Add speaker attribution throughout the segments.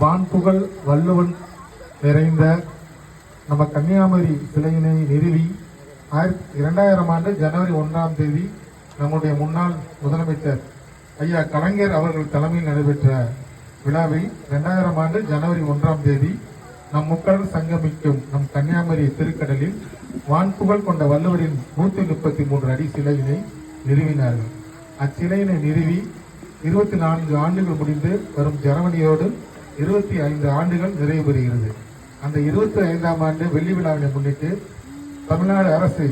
Speaker 1: வான்புகழ் வள்ளுவன் நிறைந்த நம்ம கன்னியாகுமரி சிலையினை நிறுவி ஆயிரத்தி இரண்டாயிரம் ஆண்டு ஜனவரி ஒன்றாம் தேதி நம்முடைய முன்னாள் முதலமைச்சர் ஐயா கலைஞர் அவர்கள் தலைமையில் நடைபெற்ற விழாவில் இரண்டாயிரம் ஆண்டு ஜனவரி ஒன்றாம் தேதி நம் முக்கடல் சங்கமிக்கும் நம் கன்னியாகுமரி திருக்கடலில் வான்புகழ் கொண்ட வள்ளுவரின் நூற்றி முப்பத்தி மூன்று அடி சிலையினை நிறுவினார்கள். அச்சிலையினை நிறுவி இருபத்தி நான்கு ஆண்டுகள் முடிந்து வரும் ஜனவரியோடு இருபத்தி ஐந்து ஆண்டுகள் நிறைவு பெறுகிறது. அந்த இருபத்தி ஐந்தாம் ஆண்டு வெள்ளி விழாவினை முன்னிட்டு தமிழ்நாடு அரசு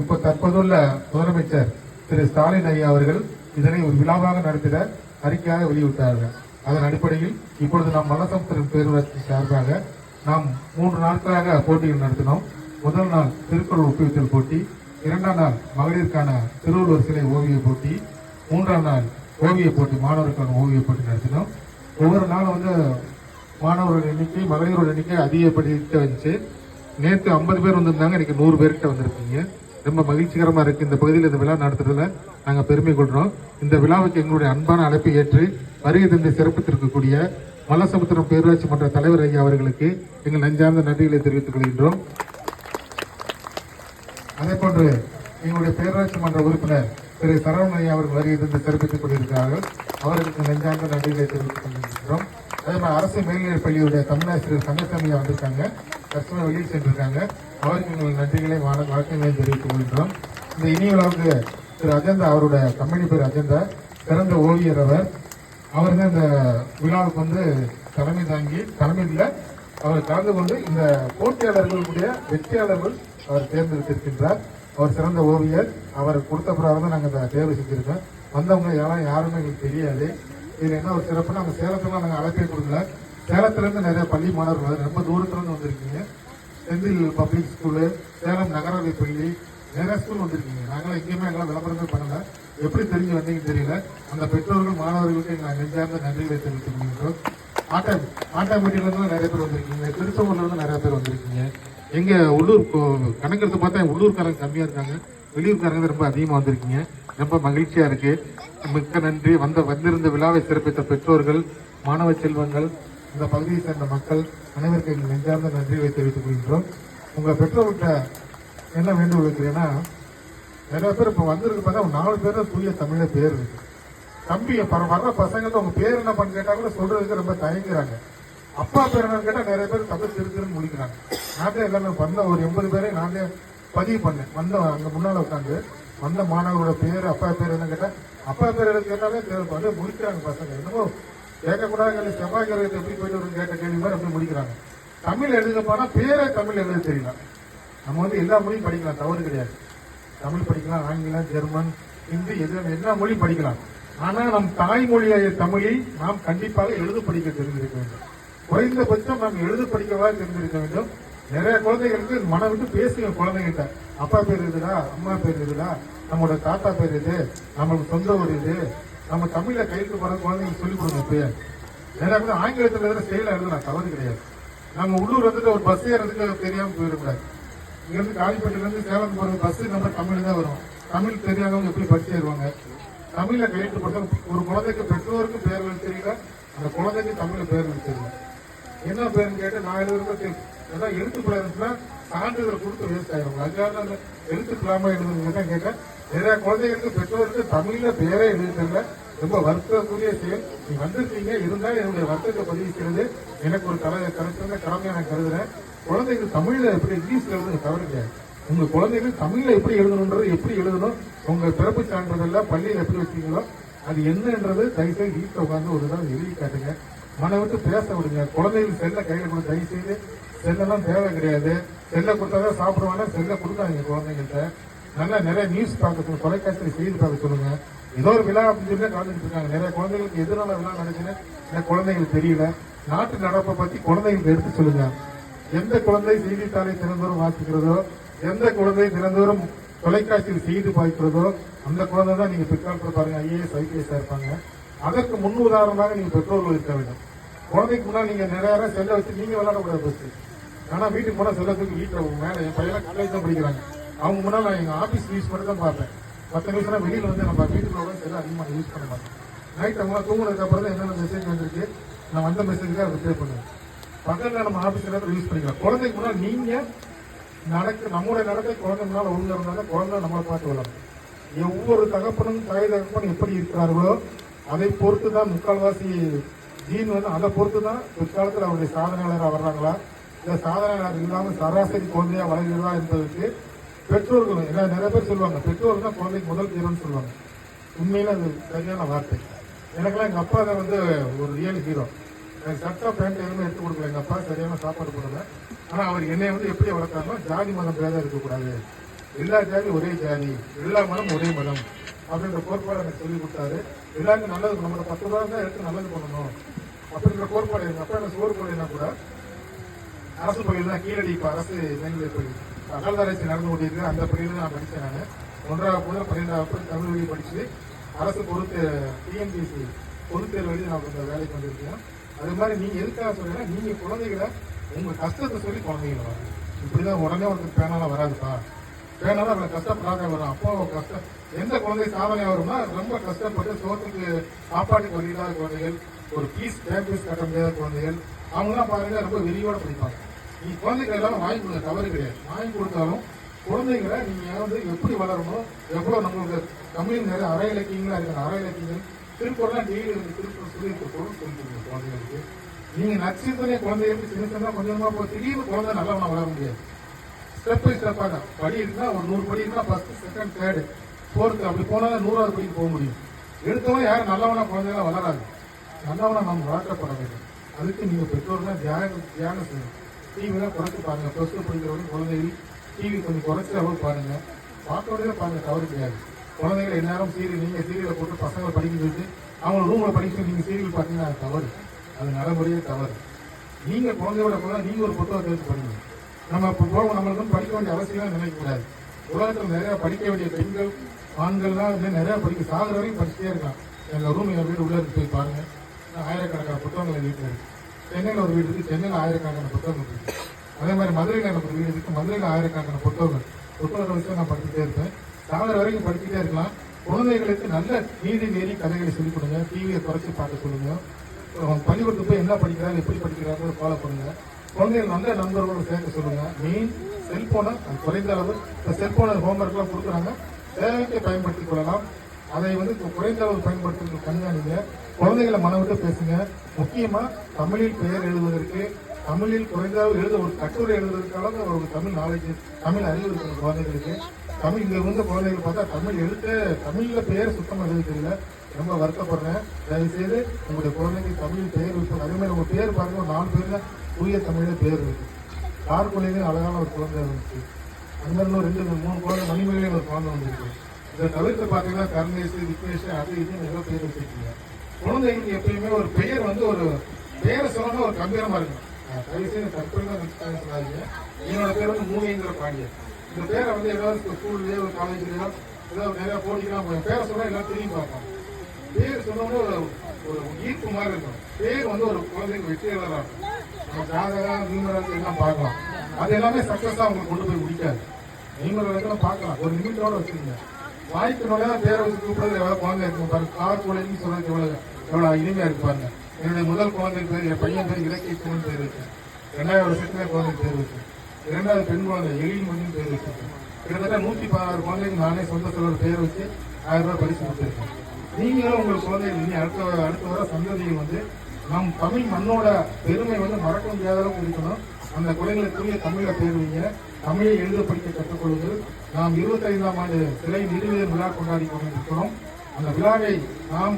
Speaker 1: இப்போ தற்போதுள்ள முதலமைச்சர் திரு ஸ்டாலின் ஐயா அவர்கள் இதனை ஒரு விழாவாக நடத்திட அறிக்கையாக வெளியிட்டார்கள். அதன் அடிப்படையில் இப்பொழுது நாம் மல்லசமுத்திரம் பேரூராட்சி சார்பாக நாம் மூன்று நாட்களாக போட்டிகள் நடத்தினோம். முதல் நாள் திருக்குறள் ஒப்புவித்தல் போட்டி இரண்டாம் நாள் மகளிருக்கான திருவள்ளுவர் சிலை ஓவிய போட்டி மூன்றாம் நாள் ஓவிய போட்டி மாணவருக்கான ஓவிய போட்டி நடத்தினோம். ஒவ்வொரு நாளும் வந்து மாணவர்கள் எண்ணிக்கை மகளிரோட எண்ணிக்கை அதிகப்படிட்டு வந்துச்சு. நேற்று ஐம்பது பேர் வந்திருந்தாங்க இன்னைக்கு நூறு பேர்கிட்ட வந்திருக்கீங்க. ரொம்ப மகிழ்ச்சிகரமாக இருக்குது இந்த பகுதியில் இந்த விழா நடத்துறதுல நாங்கள் பெருமை கொள்கிறோம் இந்த விழாவுக்கு எங்களுடைய அன்பான அழைப்பை ஏற்று வருகை தந்தை சிறப்பித்திருக்கக்கூடிய மல்லசமுத்திரம் பேரூராட்சி மன்ற தலைவர் ஐயா அவர்களுக்கு எங்கள் நஞ்சார்ந்த நன்றிகளை தெரிவித்துக் கொள்கின்றோம். அதே போன்று எங்களுடைய பேரூராட்சி மன்ற உறுப்பினர் திரு சரவணன் அவர்கள் வருகை தந்து சிறப்பித்துக் கொண்டிருக்கிறார்கள். அவர்களுக்கு நெஞ்சார்ந்த நன்றிகளை தெரிவித்துக் கொண்டிருக்கிறோம். அதே மாதிரி அரசு மேல்நிலைப் பள்ளியுடைய தமிழாசிரியர் கந்தசாமியா வந்திருக்காங்க. தற்சமயம் வெளியில் சென்றிருக்காங்க. அவருக்கு எங்கள் நன்றிகளை வணக்கங்களை தெரிவித்துக் கொள்கிறோம். இந்த இனிய திரு அஜந்தா அவருடைய கம்பெனி பேர் அஜந்தா சிறந்த ஓவியர் அவர். அவர் தான் இந்த விழாவுக்கு வந்து தலைமை தாங்கி தலைமையில் அவர் கலந்து கொண்டு இந்த போட்டியாளர்களுடைய வெற்றியாளர்கள் அவர் தேர்ந்தெடுத்திருக்கின்றார். அவர் சிறந்த ஓவியர். அவர் கொடுத்த பிறகு தான் நாங்கள் இந்த தேர்வு செஞ்சுருக்கோம். வந்தவங்க யாரும் யாருமே எங்களுக்கு தெரியாது. இது என்ன ஒரு சிறப்பு நாங்கள் சேலத்துலாம் நாங்கள் அழைப்பே கொடுக்கல. சேலத்துலேருந்து நிறைய பள்ளி மாணவர்கள் ரொம்ப தூரத்துலேருந்து வந்திருக்கீங்க. செந்தில் பப்ளிக் ஸ்கூலு சேலம் நகரவை பள்ளி நிறைய ஸ்கூல் வந்திருக்கீங்க. நாங்களாம் எங்கேயுமே எங்களால் விளம்பரமே பண்ணல. எப்படி தெரிஞ்சு வந்தீங்கன்னு தெரியல. அந்த பெற்றோர்கள் மாணவர்களுக்கு எங்கள் நெஞ்சார்ந்த நன்றிகளை தெரிவித்துக் கொள்கின்றோம். ஆட்டா ஆட்டாம்பட்டியிலேருந்து நிறைய பேர் வந்திருக்கீங்க. திருச்செங்கோல்ல நிறைய பேர் வந்திருக்கீங்க. எங்கள் உள்ளூர் கணக்கெடுத்து பார்த்தா உள்ளூர்காரங்க கம்மியாக இருக்காங்க. வெளியூர்காரங்க ரொம்ப அதிகமாக வந்திருக்கீங்க. ரொம்ப மகிழ்ச்சியாக இருக்குது மிக்க நன்றி. வந்த வந்திருந்த விழாவை சிறப்பித்த பெற்றோர்கள் மாணவ செல்வங்கள் இந்த பகுதியை சேர்ந்த மக்கள் அனைவருக்கும் எங்கள் நெஞ்சார்ந்த நன்றியை தெரிவித்துக் கொள்கின்றோம். உங்கள் பெற்றோர்கிட்ட என்ன வேண்டுகோள் வைக்கிறேன்னா நிறைய பேர் இப்போ வந்திருக்கு பார்த்தா நாலு பேர் தூய தமிழை பேர் இருக்குது தம்பி வர்ற பசங்கள்ட்ட உங்க பேர் என்ன பண்ணு கேட்டா கூட சொல்றதுக்கு ரொம்ப தயங்குறாங்க. அப்பா பேர் என்னன்னு கேட்டா நிறைய பேர் தமிழ் திரு முடிக்கிறாங்க. நாட்டே எல்லாமே வந்த ஒரு எண்பது பேரை நானே பதிவு பண்ணேன். வந்த அங்க முன்னால உட்காந்து வந்த மாணவரோட பேர் அப்பா பேர் என்ன கேட்டா அப்பா பேர் எதுவும் கேட்டாலே தேவை முடிக்கிறாங்க பசங்க. என்னமோ கேட்கக்கூடாது செவ்வாய் கிரகத்தை எப்படி போயிட்டு வரும்னு கேட்ட கேள்வி மாதிரி அப்படியே முடிக்கிறாங்க. தமிழ் எழுத போனா பேரே தமிழ் எழுத தெரியல. நம்ம வந்து எல்லா மொழியும் படிக்கலாம் தவறு கிடையாது. தமிழ் படிக்கலாம் ஆங்கிலம் ஜெர்மன் ஹிந்தி எது எல்லா மொழியும் படிக்கலாம். ஆனா நம் தாய்மொழியாய தமிழை நாம் கண்டிப்பாக எழுத படிக்க தெரிஞ்சிருக்க வேண்டும். குறைந்தபட்சம் நாம் எழுத படிக்கவா தெரிஞ்சிருக்க வேண்டும். நிறைய குழந்தைகளுக்கு மனம் விட்டு பேசுங்க குழந்தைகிட்ட. அப்பா பேர் இதுடா அம்மா பேர் இதுடா நம்மளோட தாத்தா பேர் இது நம்மளுக்கு சொந்த ஊர் இது நம்ம தமிழ்ல கையெழுத்து போற குழந்தைங்களுக்கு சொல்லிக் கொடுங்க பேர் நிறைய பேர் ஆங்கிலத்துல எழுதுற செயல எழுதுனா தவறு கிடையாது. நம்ம உள்ளூர் வந்துட்டு ஒரு பஸ் ஏறதுக்கு தெரியாம போயிடக்கூடாது. இங்க இருந்து காலிப்பட்டில இருந்து சேலம் போற பஸ் நம்ம தமிழ் தான் வரும். தமிழ் தெரியாதவங்க எப்படி படிச்சு ஏறுவாங்க? தமிழ்ல கையெழுத்து போட்டா ஒரு குழந்தைக்கு பெற்றோருக்கு பேர் எழுத அந்த குழந்தைக்கு தமிழில் பேர் எழுத என்ன பேருன்னு கேட்டு நான் எழுதுறது ஏதாவது எழுத்துக்குள்ள இருந்துச்சுன்னா சான்றிதழ் கொடுத்து வேஸ்ட் ஆயிரும். அதுக்காக அந்த எழுத்துக்கலாம எழுதுங்க தான் கேட்டேன். நிறைய குழந்தைகளுக்கு பெற்றோருக்கு தமிழ்ல பேரே எழுத ரொம்ப வருத்தக்கூடிய செயல். நீ வந்திருக்கீங்க இருந்தால் என்னுடைய வருத்தத்தை பதிவு செய்வது எனக்கு ஒரு கலை கருத்து கடமையாக நான் கருதுறேன். குழந்தைகள் தமிழ்ல எப்படி இங்கிலீஷ்ல எழுதுங்க தவறு கிடையாது. உங்க குழந்தைகள் தமிழ்ல எப்படி எழுதணுன்றது எப்படி எழுதணும்? உங்க பிறப்பு சான்றிதழ்ல பள்ளியில் எப்படி வச்சீங்களோ அது என்னன்றது தயவுசெய்து வீட்டில் உட்காந்து ஒரு தடவை எழுதி காட்டுங்க. மன விட்டு பேச விடுங்க. குழந்தைகள் செல்ல கையில் கொடுத்து தயவு செய்து செல்லெல்லாம் தேவை கிடையாது. செல்ல கொடுத்தாதான் சாப்பிடுவாங்க. செல்ல கொடுக்காதீங்க குழந்தைங்கள்ட்ட. நல்லா நிறைய நியூஸ் பார்க்க சொல்லுங்க தொலைக்காட்சியில் செய்தி பார்க்க சொல்லுங்க. ஏதோ ஒரு விழா அப்படின்னு சொல்லி கலந்துட்டு இருக்காங்க. நிறைய குழந்தைகளுக்கு எதனால விழா நடக்குதுன்னு இந்த குழந்தைங்களுக்கு தெரியல. நாட்டு நடப்பை பத்தி குழந்தைங்களுக்கு எடுத்து சொல்லுங்க. எந்த குழந்தை செய்தித்தாளை தினந்தோறும் வாசிக்கிறதோ எந்த குழந்தை தினந்தோறும் தொலைக்காட்சியில் செய்து பார்க்கிறதோ அந்த குழந்தை தான் நீங்கள் பிற்காலத்தில் பாருங்க. ஐஏஎஸ் ஐபிஎஸ்ஸாக இருப்பாங்க. அதற்கு முன் உதாரணமாக நீங்கள் பெற்றோர்கள் இருக்க வேண்டும். குழந்தைக்கு முன்னால் நீங்கள் நிறைய நேரம் செல்ல வச்சு நீங்கள் விளையாடக்கூடாது ஃபர்ஸ்ட் ஆனால் வீட்டுக்கு போனால் செல்லத்துக்கு தூக்கி வீட்டுல மேலே என் பையன் காலேஜ் தான் படிக்கிறாங்க அவங்க முன்னால் நான் எங்கள் ஆஃபீஸ் யூஸ் பண்ணி தான் பார்ப்பேன். பத்து நிமிஷம் வெளியில் வந்து நம்ம வீட்டுக்குள்ள செல்ல அதிகமாக யூஸ் பண்ண மாட்டேன். நைட் அவங்க தூங்குனதுக்கு அப்புறம் தான் என்னென்ன மெசேஜ் வந்திருக்கு நான் வந்த மெசேஜுக்கு அதை ரிப்ளை பண்ணுவேன். பக்கத்தில் நம்ம ஆஃபீஸ் நேரத்தில் யூஸ் பண்ணிக்கலாம் குழந்தைக்கு முன்னால் நீங்கள் நடக்க நம்மளுடைய நடத்தை குழந்தை முன்னால் ஒழுங்காக குழந்தை நம்மளை பார்த்து வளரும். ஒவ்வொரு தகப்பனும் தாய் தகப்பனும் எப்படி இருக்கிறார்களோ அதை பொறுத்து தான் முக்கால்வாசி ஜீன் வந்து அதை பொறுத்து தான் பிற்காலத்தில் அவருடைய சாதனையாளராக வர்றாங்களா? இல்லை சாதனையாளர் இல்லாமல் சராசரி குழந்தையாக வளர்கிறதா என்பதற்கு பெற்றோர்கள் ஏன்னா நிறைய பேர் சொல்லுவாங்க பெற்றோர்கள் தான் குழந்தைக்கு முதல் ஹீரோன்னு சொல்லுவாங்க. உண்மையில அது சரியான வார்த்தை. எனக்கெல்லாம் எங்கள் அப்பா தான் வந்து ஒரு ரியல் ஹீரோ எனக்கு சட்டை பேண்ட் எதுவுமே எடுத்து கொடுக்கல. எங்கள் அப்பா சரியான சாப்பாடு போடல. ஆனால் அவர் என்னை வந்து எப்படி வளர்த்தாலும் ஜாதி மதம் பேதம் இருக்கக்கூடாது. எல்லா ஜாதி ஒரே ஜாதி. எல்லா மதம் ஒரே மதம். அப்படின்ற கோட்பாடு எனக்கு சொல்லி கொடுத்தாரு. எல்லாருக்கும் நல்லது நம்மளோட பத்து ரூபா தான் எடுத்து நல்லது பண்ணணும். அப்படின்ற கோட்பாடு எங்கள் அப்பா எனக்கு சோறு போடுறதுனா கூட அரசு பள்ளியில் தான் கீழடி இப்போ அரசு மேல்நிலைப் பள்ளி. அகழ்வாராய்ச்சி நடந்து கொண்டிருக்கு. அந்த பள்ளியில் நான் படித்தேன் நான். ஒன்றாவது முதல் பன்னிரெண்டாவது தமிழ் வழி படித்து அரசு பொறுத்து டிஎன்பிஎஸ்சி பொதுத் தேர்வு எழுதி நான் வேலை வேலைக்கு அது மாதிரி நீங்கள் எதுக்காக சொல்றீங்கன்னா நீங்கள் குழந்தைகளை உங்கள் கஷ்டத்தை சொல்லி குழந்தைகளை வரும் இப்படிதான் உடனே ஒருத்தர் பேனாலாம் வராதுப்பா. பேனாலும் அவங்களை கஷ்டப்படாத வரும். அப்போ கஷ்டம் எந்த குழந்தை சாதனை வரும்னா ரொம்ப கஷ்டப்பட்டு சோத்துக்கு சாப்பாட்டுக்கு வழியில்லாத குழந்தைகள் ஒரு பீஸ் பேப்பீஸ் கட்ட முடியாத குழந்தைகள் அவங்களாம் பாருங்க ரொம்ப விரிவோட படிப்பாங்க. நீ குழந்தைகள் எல்லாம் வாங்கி கொடுங்க தவறு கிடையாது. வாங்கி கொடுத்தாலும் குழந்தைகளை நீங்கள் வந்து எப்படி வளரணும் எவ்வளோ நம்மளுக்கு தமிழ் நிறைய அரை இலக்கியங்களாக இருக்கிற அரை இலக்கியங்கள் திருக்குறள்லாம் டெய்லி வந்து திருக்குறள் சொல்லி கொடுக்கணும் சொல்லி குழந்தைகளுக்கு. நீங்கள் நச்சுத்தனே குழந்தைகளுக்கு சின்ன சின்ன கொஞ்சமாக போக திடீர்னு குழந்தை நல்லவனா வளர முடியாது. ஸ்டெப் பை ஸ்டெப்பாக படி இருந்தால் ஒரு நூறு படி இருந்தால் ஃபஸ்ட்டு செகண்ட் தேர்டு ஃபோர்த்து அப்படி போனால் தான் நூறாவது படிக்கு போக முடியும். எடுத்தவங்க யாரும் நல்லவனா குழந்தைலாம் வளராது. நல்லவனா நம்ம வளர்க்கப்பட வேண்டும். அதுக்கு நீங்கள் பெற்றோர்கள் தியானம் தியானம் செய்யணும். டிவிலாம் குறைச்சி பாருங்கள் ப்ளஸ் டூ படிக்கிறவங்க குழந்தைகள் டிவி கொஞ்சம் குறைச்சி அளவு பாருங்க. பார்க்கறதே பாருங்கள் தவறு கிடையாது. குழந்தைகளை எல்லாரும் சீரியல் நீங்கள் சீரியலை போட்டு பசங்களை படிக்க சொல்லிட்டு அவங்க ரூமில் படிக்க நீங்கள் சீரியல் பார்த்தீங்கன்னா அது தவறு. அது நடைமுறையே தவறு. நீங்க குழந்தையோட கூட நீங்க ஒரு புத்தகத்தை எடுத்து படிங்க. நம்ம இப்போ போக நம்மளுக்கு வந்து படிக்க வேண்டிய அவசியம் நினைக்கக்கூடாது. உலகத்தில் நிறையா படிக்க வேண்டிய பெண்கள் ஆண்கள்லாம் வந்து நிறையா படிக்க சாகுற வரைக்கும் படிச்சுட்டே இருக்கான் எங்கள் ரூம் எங்கள் வீடு உள்ள போய் பாருங்க. ஆயிரக்கணக்கான புத்தகங்கள் வீட்டில் இருக்கு. சென்னையில் ஒரு வீடு இருக்கு சென்னையில் ஆயிரக்கணக்கான புத்தகங்கள் இருக்கு. அதே மாதிரி மதுரையில் எனக்கு ஒரு வீடு இருக்கு மதுரையில் ஆயிரக்கணக்கான புத்தகங்கள். புத்தகங்கள் வச்சு நான் படிச்சுட்டே இருப்பேன். சாகுற வரைக்கும் படிச்சுட்டே இருக்கலாம். குழந்தைகளுக்கு நல்ல நீதி மீறி கதைகளை சொல்லிக் கொடுங்க. டிவியை குறைச்சி பார்க்க சொல்லுங்க. அவங்க பள்ளிக்கூடத்துக்கு போய் என்ன படிக்கிறாங்க எப்படி படிக்கிறாங்க ஃபாலோ பண்ணுங்க. குழந்தைகள் நல்ல நண்பர்களோட சேர்க்க சொல்லுங்க. மெயின் செல்போனை அது குறைந்த அளவு இப்போ செல்போனை ஹோம்ஒர்க்லாம் கொடுக்குறாங்க. தேவைக்கு பயன்படுத்திக் கொள்ளலாம். அதை வந்து குறைந்த அளவு பயன்படுத்துறது கண்காணிங்க. குழந்தைகளை மனம் விட்டு பேசுங்க. முக்கியமாக தமிழில் பெயர் எழுதுவதற்கு தமிழில் குறைந்தாவது எழுத ஒரு கட்டுரை எழுதுவதற்காக அவருக்கு தமிழ் நாலேஜ் தமிழ் அறிவு இருக்கிற குழந்தைகளுக்கு தமிழ் இங்கே இருந்த குழந்தைகள் பார்த்தா தமிழ் எழுத்து தமிழில் பெயர் சுத்தமாக எழுத தெரியல. ரொம்ப வருத்தப்படுறேன். தயவு செய்து உங்களுடைய குழந்தைக்கு தமிழ் பெயர் வைப்போம். அதே மாதிரி உங்கள் பேர் பாருங்க. ஒரு நாலு பேரில் தூய தமிழில் பேர் இருக்கு. யார் குழந்தைங்க அழகான ஒரு குழந்தை இருந்துச்சு அந்த மாதிரி ரெண்டு மூணு குழந்தை மணிமேலே ஒரு குழந்தை வந்துருக்கு. இதை தவிர்த்து பார்த்தீங்கன்னா கருணேஷ் விக்னேஷ் அது இது நிறைய பேர் வச்சிருக்கீங்க. குழந்தைங்களுக்கு எப்பயுமே ஒரு பெயர் வந்து ஒரு பேரை சொல்லணும் ஒரு கம்பீரமாக இருக்கும் தயவுசெய்து தயவு செய்து தான் சொல்லாதீங்க. என்னோட பேர் வந்து மூலிங்கிற பாண்டியன். இந்த பேரை வந்து ஏதாவது ஸ்கூல்லையோ ஒரு காலேஜ்லையோ ஏதாவது நிறையா போட்டிக்கலாம். போய் பேரை சொன்னால் எல்லாம் திரும்பி பார்ப்போம் பேர் சொன்னோம்னா ஒரு ஒரு ஈர்ப்பு மாதிரி இருக்கும். பேர் வந்து ஒரு குழந்தைக்கு வெற்றியாளராக இருக்கும். நம்ம ஜாதகம் நியூமரல்ஸ் எல்லாம் பார்க்கலாம். அது எல்லாமே சக்ஸஸாக அவங்களுக்கு கொண்டு போய் முடிக்காது. நியூமரல்ஸ் பார்க்கலாம். ஒரு லிமிட்டோட வச்சுருங்க வாய்க்கு பேரை வச்சு கூப்பிடுறது எவ்வளோ குழந்தை இருக்கும் பாருங்க கார் குழந்தைன்னு சொல்கிறது எவ்வளோ எவ்வளோ இனிமையாக இருப்பாருங்க என்னுடைய முதல் குழந்தை பேர் என் பையன் பேர் இலக்கியத்தின் பேர் இருக்கு. ரெண்டாவது வருஷத்துல குழந்தை பேர் வச்சு இரண்டாவது பெண் குழந்தை எழில் பேர் வச்சிருக்கேன் கிட்டத்தட்ட நூற்றி பதினாறு குழந்தைங்க நானே சொந்த சொல்லோட பேர் வச்சு ஆயிரம் ரூபாய் பரிசு கொடுத்துருக்கேன். நீங்களும் உங்கள் குழந்தைகள் இனி அடுத்த அடுத்த வர சந்ததியை வந்து நம் தமிழ் மண்ணோட பெருமை வந்து மறக்க முடியாத அளவுக்கு இருக்கணும். அந்த குழந்தைகளுக்குரிய தமிழை தேர்வீங்க தமிழை எழுத படிக்க கற்றுக்கொள்வது நாம் இருபத்தைந்தாம் ஆண்டு சிலை நிறுவிய விழா கொண்டாடி கொண்டிருக்கிறோம். அந்த விழாவை நாம்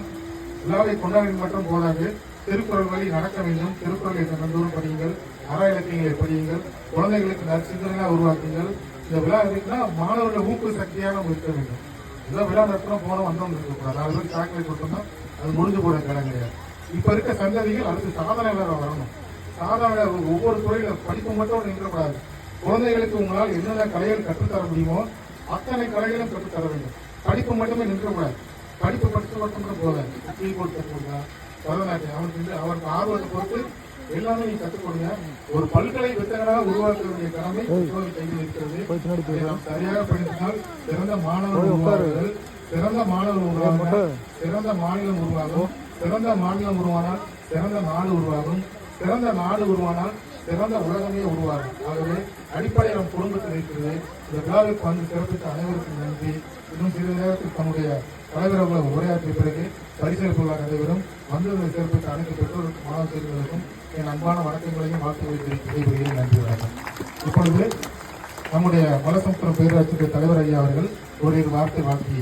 Speaker 1: விழாவை கொண்டாடி மட்டும் போதாது. திருக்குறள் வழி நடக்க வேண்டும். திருக்குறளை தினந்தோறும் படியுங்கள். அற இலக்கியங்களை படியுங்கள். குழந்தைகளுக்கு நற்சிந்தனையாக உருவாக்குங்கள். இந்த விழா இருக்குன்னா மாணவர்கள் ஊக்கு சக்தியாக நம்ம இருக்க வேண்டும். ஏதோ விழா நடத்தினா போனோம் வந்தோம் இருக்கக்கூடாது. நாலு பேர் சாக்லேட் கொடுத்தோம்னா அது முடிஞ்சு போட கடன் கிடையாது. இப்போ இருக்க சந்ததிகள் அடுத்து சாதனையாளராக வரணும். சாதனையாளர் ஒவ்வொரு துறையில் படிப்பு மட்டும் நின்றக்கூடாது குழந்தைகளுக்கு உங்களால் என்னென்ன கலைகள் கற்றுத்தர முடியுமோ அத்தனை கலைகளும் கற்றுத்தர வேண்டும். படிப்பு மட்டுமே நின்றக்கூடாது படிப்பு படித்து மட்டும் கூட போதாது கீபோர்ட் கற்றுக்கொடுங்க பரதநாட்டியம். அவனுக்கு வந்து அவருக்கு ஆர்வத்தை பொறுத்து எல்லாமே நீங்க கற்றுக் கொடுங்க ஒரு பல்கலை வித்தகனாக உருவாக்க வேண்டிய கடமை பெற்றோர்கள் கையில் இருக்கிறது. சரியாக படித்தால் சிறந்த மாணவர்கள் உருவாகுங்கள் சிறந்த மாணவர்கள் உருவாங்க சிறந்த மாநிலம் உருவாகும். சிறந்த மாநிலம் உருவானால் சிறந்த நாடு உருவாகும். சிறந்த நாடு உருவானால் சிறந்த உலகமே உருவாகும். ஆகவே அடிப்படை நம் குடும்பத்தில் இருக்கிறது இந்த விழாவிற்கு வந்து சிறப்பித்த அனைவருக்கும் நன்றி. இன்னும் சிறிது நேரத்தில் தன்னுடைய தலைவர் அவர்கள் உரையாற்றிய பிறகு பரிசளிப்பு விழா நடைபெறும் வந்ததை சிறப்பித்த அனைத்து பெற்றோருக்கும் மாணவ என் அன்பான வணக்கங்களையும் வாழ்த்துக்களை தெரிவித்து விடைபெறுகிறேன். நன்றி வணக்கம். இப்பொழுது நம்முடைய மலசமுத்திரம் பேரூராட்சி தலைவர் ஐயா அவர்கள் ஒரு வார்த்தை வாழ்த்தி